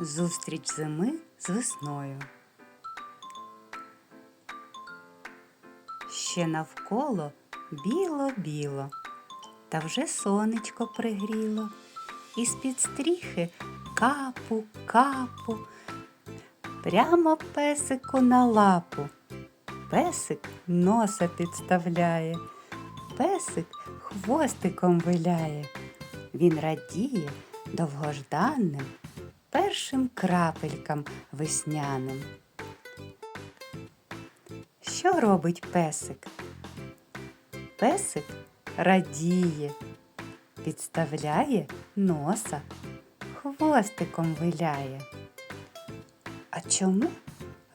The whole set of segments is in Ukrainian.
Зустріч зими з весною. Ще навколо біло-біло, та вже сонечко пригріло, і з-під стріхи капу, капу, прямо песику на лапу. Песик носа підставляє, песик хвостиком виляє. Він радіє довгожданним першим крапелькам весняним. Що робить песик? Песик радіє, підставляє носа, хвостиком виляє. А чому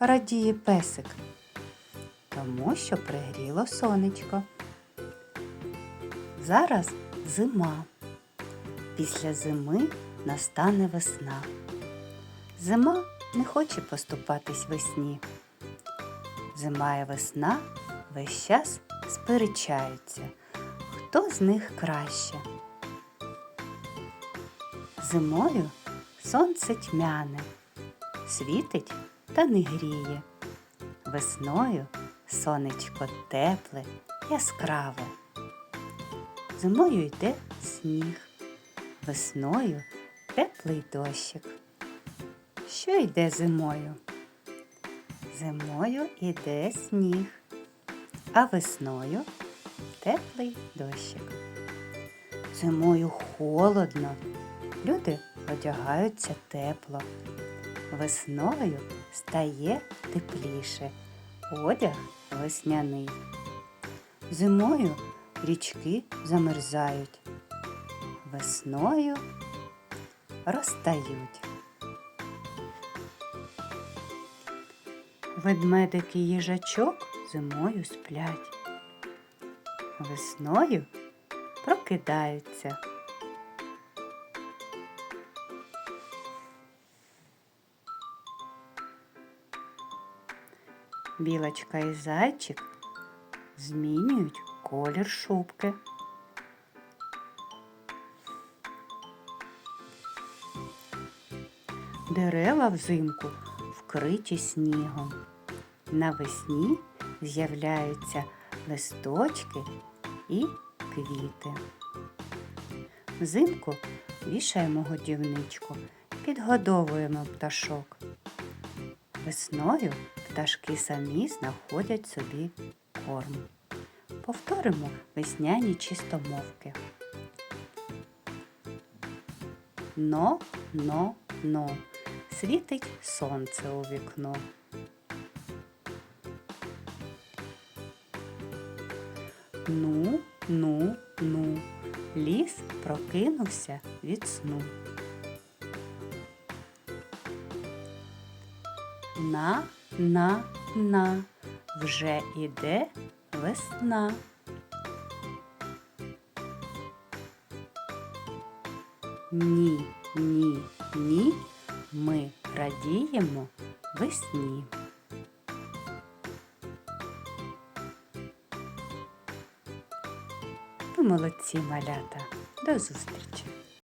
радіє песик? Тому що пригріло сонечко. Зараз зима. Після зими настане весна. Зима не хоче поступатись весні. Зима і весна весь час сперечаються, хто з них краще. Зимою сонце тьмяне, світить та не гріє. Весною сонечко тепле, яскраве. Зимою йде сніг, весною теплий дощик. Що йде зимою? Зимою йде сніг, а весною теплий дощик. Зимою холодно, люди одягаються тепло. Весною стає тепліше, одяг весняний. Зимою річки замерзають, весною розтають. Ведмедик і їжачок зимою сплять, весною прокидаються. Білочка і зайчик змінюють колір шубки. Дерева взимку вкриті снігом. Навесні з'являються листочки і квіти. Взимку вішаємо годівничку, підгодовуємо пташок. Весною пташки самі знаходять собі корм. Повторимо весняні чистомовки. Но, но, но. Світить сонце у вікно. Ну, ну, ну. Ліс прокинувся від сну. На, на, на. Вже іде весна. Ні, Ви молодці малята. До зустрічі!